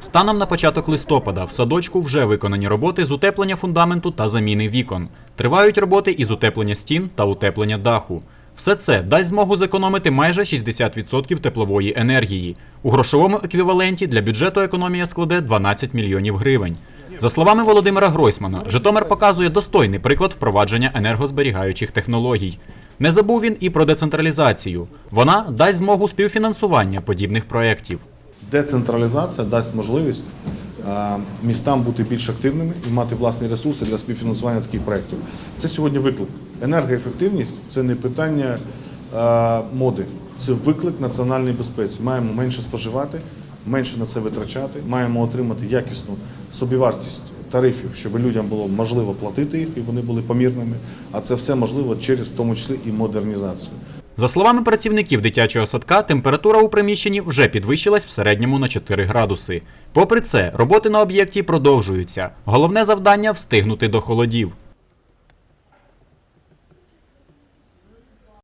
Станом на початок листопада в садочку вже виконані роботи з утеплення фундаменту та заміни вікон. Тривають роботи із утеплення стін та утеплення даху. Все це дасть змогу зекономити майже 60% теплової енергії. У грошовому еквіваленті для бюджету економія складе 12 мільйонів гривень. За словами Володимира Гройсмана, Житомир показує достойний приклад впровадження енергозберігаючих технологій. Не забув він і про децентралізацію. Вона дасть змогу співфінансування подібних проєктів. Децентралізація дасть можливість е, містам бути більш активними і мати власні ресурси для співфінансування таких проєктів. Це сьогодні виклик. Енергоефективність це не питання е, моди, це виклик національної безпеці. Маємо менше споживати, менше на це витрачати, маємо отримати якісну собівартість тарифів, щоб людям було можливо платити їх і вони були помірними. А це все можливо через в тому числі і модернізацію. За словами працівників дитячого садка, температура у приміщенні вже підвищилась в середньому на 4 градуси. Попри це, роботи на об'єкті продовжуються. Головне завдання встигнути до холодів.